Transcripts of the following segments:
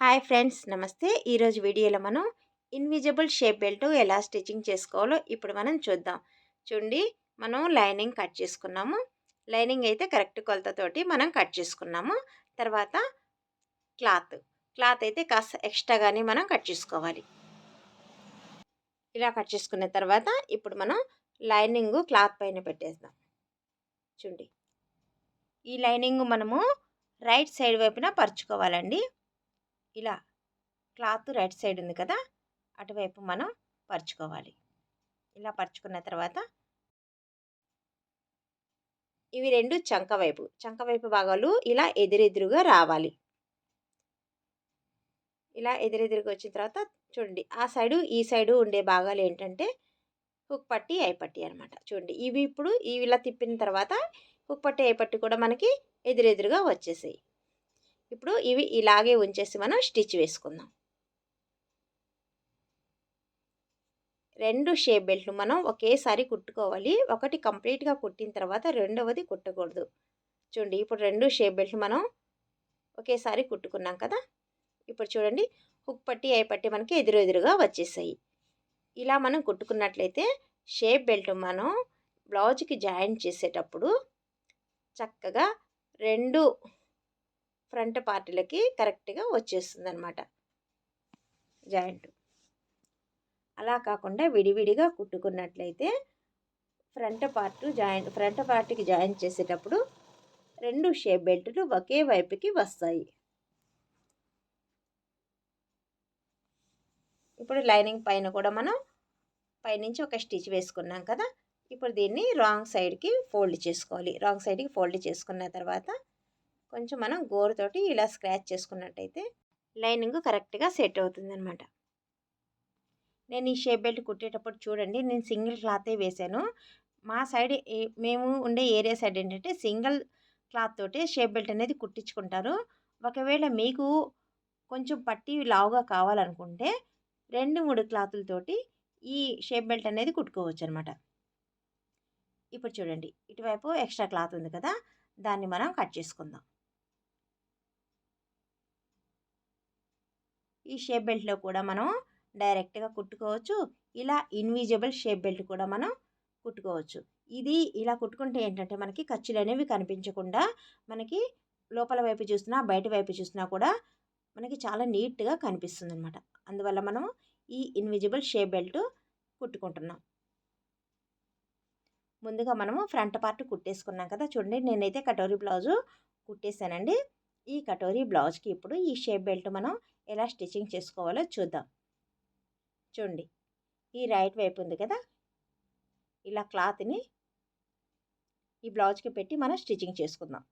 Hi friends నమస్తే. ఈరోజు వీడియోలో మనం ఇన్విజిబుల్ షేప్ బెల్ట్ ఎలా స్టిచ్చింగ్ చేసుకోవాలో ఇప్పుడు మనం చూద్దాం. చూడండి మనం లైనింగ్ కట్ చేసుకున్నాము. లైనింగ్ అయితే కరెక్ట్ కొలతతోటి మనం కట్ చేసుకున్నాము. తర్వాత క్లాత్. క్లాత్ అయితే కాస్త ఎక్స్ట్రాగానే మనం కట్ చేసుకోవాలి. ఇలా కట్ చేసుకున్న తర్వాత ఇప్పుడు మనం లైనింగ్ క్లాత్ పైన పెట్టేద్దాం. చూడండి. ఈ లైనింగ్ మనము రైట్ సైడ్ వైపున పరుచుకోవాలండి. ఇలా క్లాత్ రైట్ సైడ్ ఉంది కదా అటువైపు మనం పరుచుకోవాలి. ఇలా పరుచుకున్న తర్వాత ఇవి రెండు చంక వైపు చంక వైపు భాగాలు ఇలా ఎదురెదురుగా రావాలి. ఇలా ఎదురెదురుగా వచ్చిన తర్వాత చూడండి ఆ సైడు ఈ సైడు ఉండే భాగాలు ఏంటంటే హుక్ పట్టి ఐపట్టి అనమాట చూడండి ఇవి ఇప్పుడు ఇవి ఇలా తిప్పిన తర్వాత హుక్ పట్టి ఐపట్టి కూడా మనకి ఎదురెదురుగా వచ్చేసాయి. ఇప్పుడు ఇవి ఇలాగే ఉంచేసి మనం స్టిచ్ వేసుకుందాం. రెండు షేప్ బెల్ట్లు మనం ఒకేసారి కుట్టుకోవాలి. ఒకటి కంప్లీట్గా కుట్టిన తర్వాత రెండవది కుట్టకూడదు. చూడండి ఇప్పుడు రెండు షేప్ బెల్ట్లు మనం ఒకేసారి కుట్టుకున్నాం కదా? ఇప్పుడు చూడండి హుక్ పట్టి అయి పట్టి మనకి ఎదురు ఎదురుగా వచ్చేసాయి. ఇలా మనం కుట్టుకున్నట్లయితే షేప్ బెల్ట్ మనం బ్లౌజ్కి జాయిన్ చేసేటప్పుడు చక్కగా రెండు ఫ్రంట్ పార్టీలకి కరెక్ట్గా వచ్చేస్తుంది అనమాట జాయింట్. అలా కాకుండా విడివిడిగా కుట్టుకున్నట్లయితే ఫ్రంట్ పార్ట్ జాయింట్ ఫ్రంట్ పార్ట్కి జాయిన్ చేసేటప్పుడు రెండు షేప్ బెల్టులు ఒకే వైపుకి వస్తాయి. ఇప్పుడు లైనింగ్ పైన కూడా మనం పైనుంచి ఒక స్టిచ్ వేసుకున్నాం కదా ఇప్పుడు దీన్ని రాంగ్ సైడ్కి ఫోల్డ్ చేసుకోవాలి. రాంగ్ సైడ్కి ఫోల్డ్ చేసుకున్న తర్వాత కొంచెం మనం గోరుతోటి ఇలా స్క్రాచ్ చేసుకున్నట్టయితే లైనింగ్ కరెక్ట్గా సెట్ అవుతుంది అనమాట నేను ఈ షేప్ బెల్ట్ కుట్టేటప్పుడు చూడండి నేను సింగిల్ క్లాతే వేశాను. మా సైడ్ మేము ఉండే ఏరియా సైడ్ ఏంటంటే సింగిల్ క్లాత్ తోటే షేప్ బెల్ట్ అనేది కుట్టించుకుంటారు. ఒకవేళ మీకు కొంచెం పట్టి లావుగా కావాలనుకుంటే రెండు మూడు క్లాతులతోటి ఈ షేప్ బెల్ట్ అనేది కుట్టుకోవచ్చు అనమాట ఇప్పుడు చూడండి ఇటువైపు ఎక్స్ట్రా క్లాత్ ఉంది కదా దాన్ని మనం కట్ చేసుకుందాం. ఈ షేప్ బెల్ట్లో కూడా మనం డైరెక్ట్గా కుట్టుకోవచ్చు. ఇలా ఇన్విజిబుల్ షేప్ బెల్ట్ కూడా మనం కుట్టుకోవచ్చు. ఇది ఇలా కుట్టుకుంటే ఏంటంటే మనకి ఖర్చులు అనేవి కనిపించకుండా మనకి లోపల వైపు చూసినా బయట వైపు చూసినా కూడా మనకి చాలా నీట్గా కనిపిస్తుంది అనమాట అందువల్ల మనం ఈ ఇన్విజిబుల్ షేప్ బెల్ట్ కుట్టుకుంటున్నాం. ముందుగా మనము ఫ్రంట్ పార్ట్ కుట్టేసుకున్నాం కదా చూడండి. నేనైతే కటోరీ బ్లౌజు కుట్టేశానండి ఈ కటోరీ బ్లౌజ్కి ఇప్పుడు ఈ షేప్ బెల్ట్ మనం ఎలా స్టిచ్చింగ్ చేసుకోవాలో చూద్దాం. చూడండి ఈ రైట్ వైపు ఉంది కదా? ఇలా క్లాత్ని ఈ బ్లౌజ్కి పెట్టి మనం స్టిచ్చింగ్ చేసుకుందాం.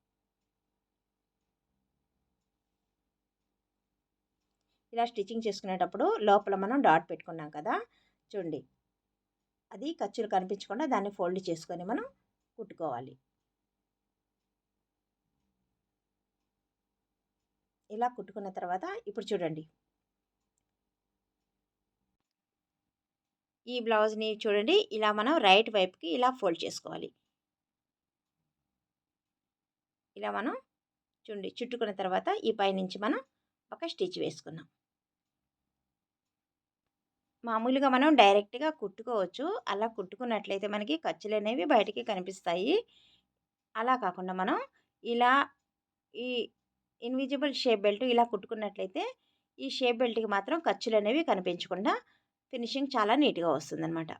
ఇలా స్టిచ్చింగ్ చేసుకునేటప్పుడు లోపల మనం డాట్ పెట్టుకున్నాం కదా? చూడండి అది ఖర్చులు కనిపించకుండా దాన్ని ఫోల్డ్ చేసుకొని మనం కుట్టుకోవాలి. ఇలా కుట్టుకున్న తర్వాత ఇప్పుడు చూడండి. ఈ బ్లౌజ్ని చూడండి ఇలా మనం రైట్ వైపుకి ఇలా ఫోల్డ్ చేసుకోవాలి. ఇలా మనం చూడండి చుట్టుకున్న తర్వాత ఈ పైనుంచి మనం ఒక స్టిచ్ వేసుకున్నాం మామూలుగా మనం డైరెక్ట్గా కుట్టుకోవచ్చు. అలా కుట్టుకున్నట్లయితే మనకి ఖర్చులు అనేవి బయటికి కనిపిస్తాయి. అలా కాకుండా మనం ఇలా ఈ ఇన్విజిబుల్ షేప్ బెల్ట్ ఇలా కుట్టుకున్నట్లయితే ఈ షేప్ బెల్ట్కి మాత్రం ఖర్చులు అనేవి కనిపించకుండా ఫినిషింగ్ చాలా నీట్గా వస్తుందన్నమాట.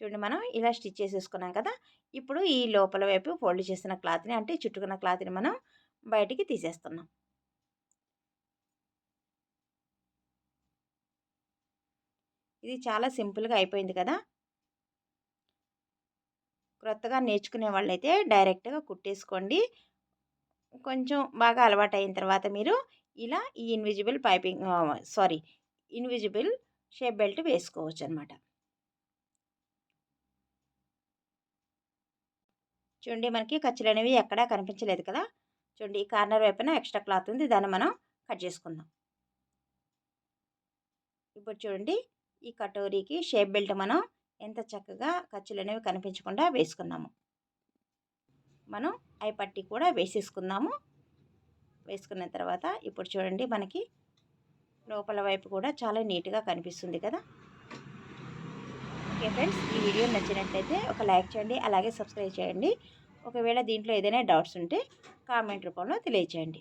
చూడండి మనం ఇలా స్టిచ్ చేసేసుకున్నాం కదా! ఇప్పుడు ఈ లోపల వైపు ఫోల్డ్ చేసిన క్లాత్ని అంటే చుట్టుకున్న క్లాత్ని మనం బయటికి తీసేస్తున్నాం. ఇది చాలా సింపుల్గా అయిపోయింది కదా! క్రొత్తగా నేర్చుకునే వాళ్ళైతే డైరెక్ట్గా కుట్టేసుకోండి. కొంచెం బాగా అలవాటు అయిన తర్వాత మీరు ఇలా ఈ invisible piping sorry invisible shape belt వేసుకోవచ్చు అనమాట చూడండి మనకి ఖర్చులు అనేవి ఎక్కడా కనిపించలేదు కదా! చూడండి ఈ కార్నర్ వైపున ఎక్స్ట్రా క్లాత్ ఉంది. దాన్ని మనం కట్ చేసుకుందాం. ఇప్పుడు చూడండి ఈ కటోరీకి షేప్ బెల్ట్ మనం ఎంత చక్కగా ఖర్చులు అనేవి కనిపించకుండా వేసుకున్నాము. మనం ఐ పట్టి కూడా వేసేసుకుందాము. వేసుకున్న తర్వాత ఇప్పుడు చూడండి మనకి లోపల వైపు కూడా చాలా నీట్గా కనిపిస్తుంది కదా. ఓకే ఫ్రెండ్స్ ఈ వీడియో నచ్చినట్లయితే ఒక లైక్ చేయండి అలాగే సబ్స్క్రైబ్ చేయండి. ఒకవేళ దీంట్లో ఏదైనా డౌట్స్ ఉంటే కామెంట్ రూపంలో తెలియచేయండి.